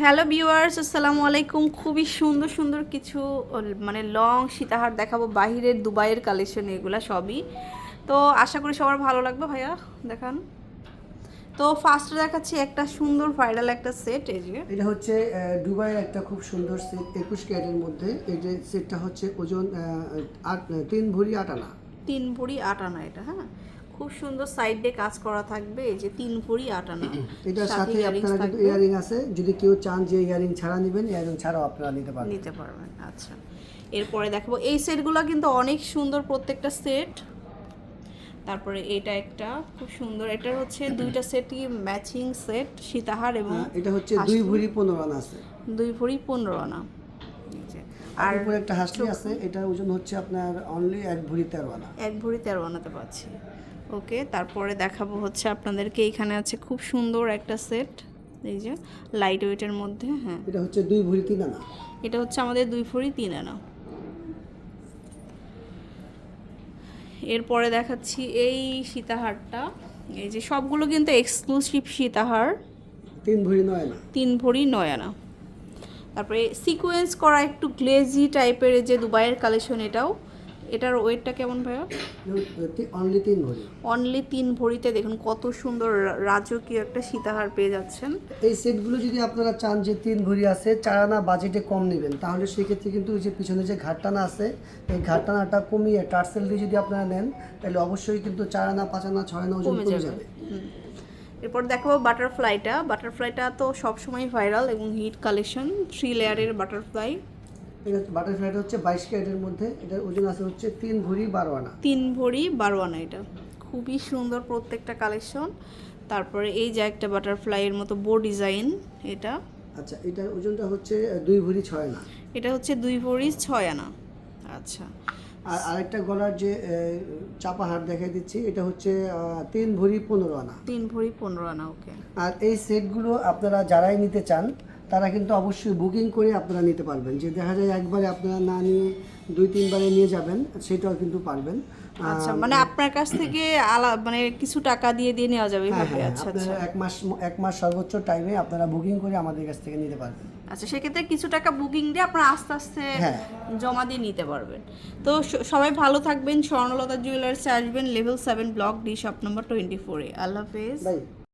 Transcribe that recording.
Hello viewers আসসালামু আলাইকুম। খুবই সুন্দর সুন্দর কিছু মানে লং সীতাহার দেখাবো। বাহিরের দুবাইয়ের কালেকশন এগুলা সবই। তো আশা করি সবার ভালো লাগবে ভাইয়া দেখান। তো ফার্স্টে দেখাচ্ছি একটা সুন্দর ভাইরাল একটা সেট এই যে। এটা হচ্ছে দুবাইয়ের একটা খুব সুন্দর সেট একুশ ক্যারেটের মধ্যে। এই যে সেটটা হচ্ছে ওজন আট তিন ভরি আট আনা। তিন ভরি আট আনা এটা হ্যাঁ। খুব সুন্দর সাইড সাইডে কাজ করা থাকবে এই যে তিন ভরি আট আনা। এটার সাথে আপনারা কিন্তু ইয়ারিং আছে। যদি কেউ চান যে ইয়ারিং ছাড়া নেবেন ইয়ারিং ছাড়াও আপনারা নিতে পারবেন। নিতে পারবেন আচ্ছা। এরপরে দেখাবো এই সেটগুলো কিন্তু অনেক সুন্দর প্রত্যেকটা সেট তারপরে এটা একটা খুব সুন্দর এটা হচ্ছে দুইটা সেটই ম্যাচিং সেট সীতাহার এবং হ্যাঁ, এটা হচ্ছে দুই ভরি পনেরো আনা আছে। দুই ভরি পনেরো আনা। আর উপরে একটা হাসলি আছে এটার ওজন হচ্ছে আপনার অনলি এক ভরি তেরো আনা। এক ভরি তেরো আনাতে পাচ্ছি। ওকে তারপরে দেখাবো হচ্ছে আপনাদেরকে এখানে আছে খুব সুন্দর একটা সেট এই যে লাইট ওয়েটের মধ্যে হ্যাঁ। এটা হচ্ছে দুই ভরি তিন আনা। এটা হচ্ছে আমাদের দুই ভরি তিন আনা। এরপরে দেখাচ্ছি এই সীতাহারটা এই যে সবগুলো কিন্তু এক্সক্লুসিভ সীতাহার। তিন ভরি নয় আনা। তিন ভরি নয় আনা। তারপরে সিকোয়েন্স করা একটু গ্লেজি টাইপের যে দুবাইয়ের কালেকশন এটাও। এটার ওয়েটটা কেমন ভাইয়া? অনলি তিন ভরি। অনলি তিন ভরিতে দেখুন কত সুন্দর রাজকীয় একটা সীতাহার পেয়ে যাচ্ছেন। এই সেটগুলো যদি আপনারা চান যে তিন ভরি আছে চার আনা বাজেটে কম নেবেন তাহলে সেক্ষেত্রে কিন্তু ওই যে পিছনে যে ঘাটটানা আছে এই ঘাটটানাটা কমিয়ে টার্সেল দিয়ে যদি আপনারা নেন তাহলে অবশ্যই কিন্তু চার আনা পাঁচ আনা ছয় আনা ওজন কমে যাবে। যাবে। এরপর দেখাবো বাটারফ্লাইটা বাটারফ্লাইটা তো সবসময় ভাইরাল এবং হিট কালেকশন থ্রি লেয়ারের বাটারফ্লাই এটা বাটারফ্লাইটা হচ্ছে বাইশ ক্যারেটের মধ্যে এটার ওজন আছে হচ্ছে তিন ভরি বারো আনা। তিন ভরি বারো আনা এটা। খুবই সুন্দর প্রত্যেকটা কালেকশন। তারপরে এই যে একটা বাটারফ্লাইয়ের মতো বো ডিজাইন এটা। আচ্ছা এটার ওজনটা হচ্ছে দুই ভরি ছয় আনা। এটা হচ্ছে দুই ভরি ছয় আনা। আচ্ছা। আর আরেকটা গলার যে চাপা হার দেখাই দিচ্ছি এটা হচ্ছে তিন ভরি পনেরো আনা। তিন ভরি পনেরো আনা ওকে। আর এই সেটগুলো আপনারা যারাই নিতে চান তারা কিন্তু অবশ্যই বুকিং করে আপনারা নিতে পারবেন। যে দেখা যায় একবারে আপনারা না নিয়ে দুই তিনবারে নিয়ে যাবেন সেটাও কিন্তু পারবেন। আচ্ছা মানে আপনার কাছ থেকে আলা মানে কিছু টাকা দিয়ে দিয়ে নেওয়া যাবে হ্যাঁ হ্যাঁ আচ্ছা আচ্ছা। এক মাস এক মাস সর্বোচ্চ টাইমে আপনারা বুকিং করে আমাদের কাছ থেকে নিতে পারবেন। আচ্ছা সেক্ষেত্রে কিছু টাকা বুকিং দিয়ে আপনারা আস্তে আস্তে হ্যাঁ। জমা দিয়ে নিতে পারবেন। তো সবাই ভালো থাকবেন স্বর্ণলতা জুয়েলার্সে আসবেন level seven block D shop number twenty ফোরে আল্লাহ হাফেজ।